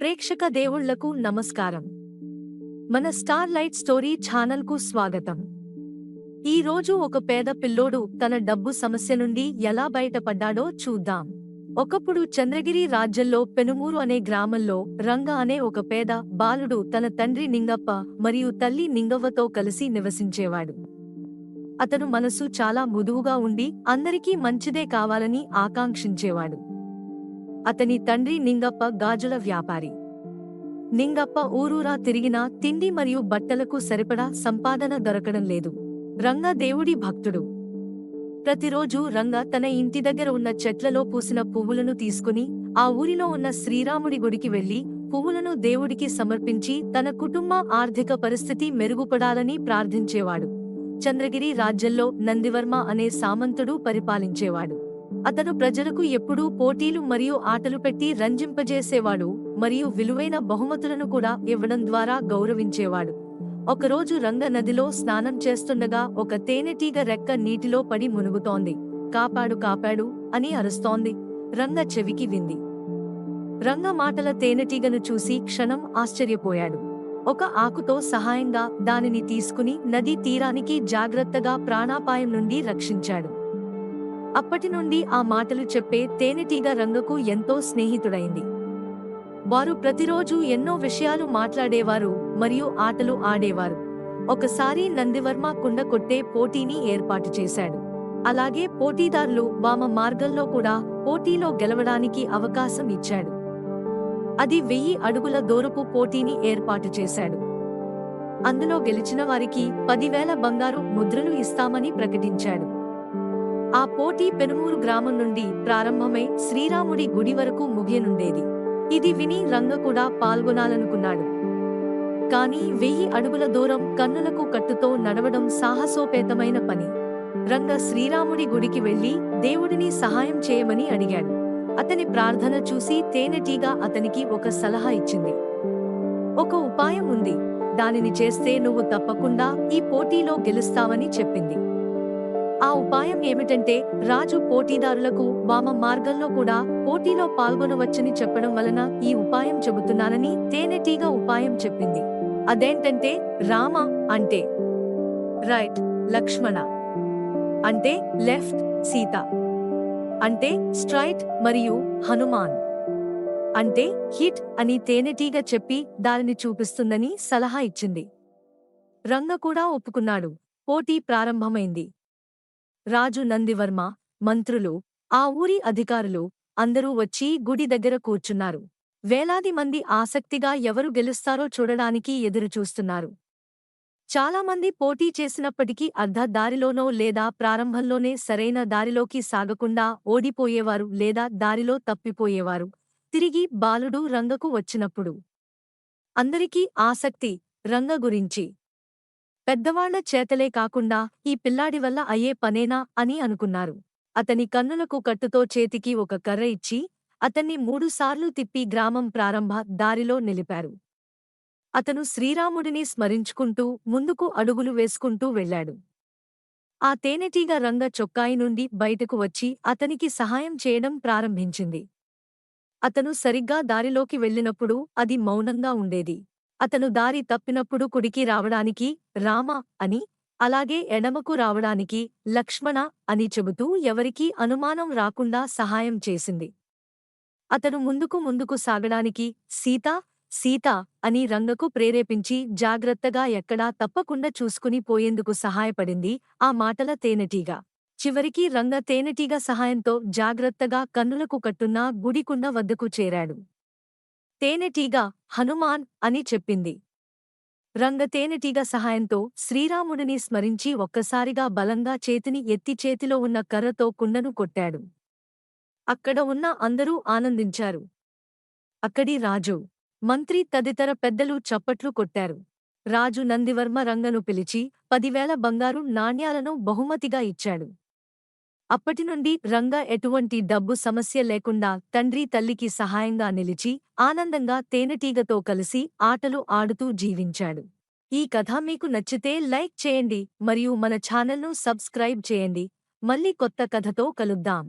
ప్రేక్షక దేవుళ్ళకు నమస్కారం. మన స్టార్ లైట్ స్టోరీ ఛానల్కు స్వాగతం. ఈ రోజు ఒక పేద పిల్లోడు తన డబ్బు సమస్య నుండి ఎలా బయటపడ్డాడో చూద్దాం. ఒకప్పుడు చంద్రగిరి రాజ్యంలో పెనుమూరు అనే గ్రామంలో రంగ అనే ఒక పేద బాలుడు తన తండ్రి నింగప్ప మరియు తల్లి నింగవ్వతో కలిసి నివసించేవాడు. అతను మనసు చాలా మృదువుగా ఉండి అందరికీ మంచిదే కావాలని ఆకాంక్షించేవాడు. అతని తండ్రి నింగప్ప గాజుల వ్యాపారి. నింగప్ప ఊరూరా తిరిగినా తిండి మరియు బట్టలకు సరిపడా సంపాదన దొరకడం లేదు. రంగ దేవుడి భక్తుడు. ప్రతిరోజు రంగ తన ఇంటి దగ్గర ఉన్న చెట్లలో పూసిన పువ్వులను తీసుకుని ఆ ఊరిలో ఉన్న శ్రీరాముడి గుడికి వెళ్ళి పువ్వులను దేవుడికి సమర్పించి తన కుటుంబ ఆర్థిక పరిస్థితి మెరుగుపడాలని ప్రార్థించేవాడు. చంద్రగిరి రాజ్యంలో నందివర్మ అనే సామంతుడు పరిపాలించేవాడు. అతను ప్రజలకు ఎప్పుడూ పోటీలు మరియు ఆటలు పెట్టి రంజింపజేసేవాడు మరియు విలువైన బహుమతులను కూడా ఇవ్వడం ద్వారా గౌరవించేవాడు. ఒకరోజు రంగ నదిలో స్నానం చేస్తుండగా ఒక తేనెటీగ రెక్క నీటిలో పడి మునుగుతోంది. కాపాడు కాపాడు అని అరుస్తోంది. రంగ చెవికి వింది. రంగ మాటల తేనెటీగను చూసి క్షణం ఆశ్చర్యపోయాడు. ఒక ఆకుతో సహాయంగా దానిని తీసుకుని నదీ తీరానికి జాగ్రత్తగా ప్రాణాపాయం నుండి రక్షించాడు. అప్పటి నుండి ఆ మాటలు చెప్పే తేనెటీగ రంగకు ఎంతో స్నేహితుడైంది. వారు ప్రతిరోజు ఎన్నో విషయాలు మాట్లాడేవారు మరియు ఆటలు ఆడేవారు. ఒకసారి నందివర్మ కుండ కొట్టే పోటీని ఏర్పాటు చేశాడు. అలాగే పోటీదారులు వామ మార్గంలో కూడా పోటీలో గెలవడానికి అవకాశం ఇచ్చాడు. అది వెయ్యి అడుగుల దూరపు పోటీని ఏర్పాటు చేశాడు. అందులో గెలిచిన వారికి పదివేల బంగారు ముద్రలు ఇస్తామని ప్రకటించాడు. ఆ పోటీ పెనుమూరు గ్రామం నుండి ప్రారంభమై శ్రీరాముడి గుడి వరకు ముగియనుండేది. ఇది విని రంగ కూడా పాల్గొనాలనుకున్నాడు. కాని వెయ్యి అడుగుల దూరం కన్నులకు కట్టుతో నడవడం సాహసోపేతమైన పని. రంగ శ్రీరాముడి గుడికి వెళ్ళి దేవుడిని సహాయం చేయమని అడిగాడు. అతని ప్రార్థన చూసి తేనెటీగ అతనికి ఒక సలహా ఇచ్చింది. ఒక ఉపాయం ఉంది. దానిని చేస్తే నువ్వు తప్పకుండా ఈ పోటీలో గెలుస్తావని చెప్పింది. ఆ ఉపాయం ఏమిటంటే రాజు పోటీదారులకు వామ మార్గంలో కూడా పోటీలో పాల్గొనవచ్చని చెప్పడం వలన ఈ ఉపాయం చెబుతున్నానని తేనెటీగ ఉపాయం చెప్పింది. అదేంటంటే రామ అంటే రైట్ లక్ష్మణ అంటే లెఫ్ట్ సీత అంటే స్ట్రైట్ మరియు హనుమాన్ అంటే హిట్ అని తేనెటీగ చెప్పి దానిని చూపిస్తుందని సలహా ఇచ్చింది. రంగ కూడా ఒప్పుకున్నాడు. పోటీ ప్రారంభమైంది. రాజు నందివర్మ మంత్రులు ఆ ఊరి అధికారులు అందరూ వచ్చి గుడి దగ్గర కూర్చున్నారు. వేలాది మంది ఆసక్తిగా ఎవరు గెలుస్తారో చూడడానికి ఎదురుచూస్తున్నారు. చాలామంది పోటీ చేసినప్పటికీ అర్ధ దారిలోనో లేదా ప్రారంభంలోనే సరైన దారిలోకి సాగకుండా ఓడిపోయేవారు లేదా దారిలో తప్పిపోయేవారు. తిరిగి బాలుడు రంగకు వచ్చినప్పుడు అందరికీ ఆసక్తి రంగ గురించి పెద్దవాళ్ళ చేతలే కాకుండా ఈ పిల్లాడి వల్ల అయ్యే పనేనా అని అనుకున్నారు. అతని కన్నులకు కట్టుతో చేతికి ఒక కర్ర ఇచ్చి అతన్ని మూడుసార్లు తిప్పి గ్రామం ప్రారంభ దారిలో నిలిపారు. అతను శ్రీరాముడిని స్మరించుకుంటూ ముందుకు అడుగులు వేసుకుంటూ వెళ్ళాడు. ఆ తేనెటీగ రంగ చొక్కాయి నుండి బయటకు వచ్చి అతనికి సహాయం చేయడం ప్రారంభించింది. అతను సరిగ్గా దారిలోకి వెళ్ళినప్పుడు అది మౌనంగా ఉండేది. అతను దారి తప్పినప్పుడు కుడికి రావడానికి రామ అని అలాగే ఎడమకు రావడానికి లక్ష్మణ అని చెబుతూ ఎవరికీ అనుమానం రాకుండా సహాయం చేసింది. అతను ముందుకు ముందుకు సాగడానికి సీత సీత అని రంగకు ప్రేరేపించి జాగ్రత్తగా ఎక్కడా తప్పకుండా చూసుకుని పోయేందుకు సహాయపడింది ఆ మాటల తేనెటీగ. చివరికి రంగ తేనెటీగ సహాయంతో జాగ్రత్తగా కన్నులకు కట్టున్న గుడికుండ వద్దకు చేరాడు. తేనెటీగ హనుమాన్ అని చెప్పింది. రంగ తేనెటీగ సహాయంతో శ్రీరాముడిని స్మరించి ఒక్కసారిగా బలంగా చేతిని ఎత్తి చేతిలో ఉన్న కర్రతో కుండను కొట్టాడు. అక్కడ ఉన్న అందరూ ఆనందించారు. అక్కడి రాజు మంత్రి తదితర పెద్దలు చప్పట్లు కొట్టారు. రాజు నందివర్మ రంగను పిలిచి పదివేల బంగారు నాణ్యాలను బహుమతిగా ఇచ్చాడు. అప్పటి నుండి రంగ ఎటువంటి డబ్బు సమస్య లేకుండా తండ్రి తల్లికి సహాయంగా నిలిచి ఆనందంగా తేనెటీగతో కలిసి ఆటలు ఆడుతూ జీవించాడు. ఈ కథ మీకు నచ్చితే లైక్ చేయండి మరియు మన ఛానల్ను సబ్స్క్రైబ్ చేయండి. మళ్ళీ కొత్త కథతో కలుద్దాం.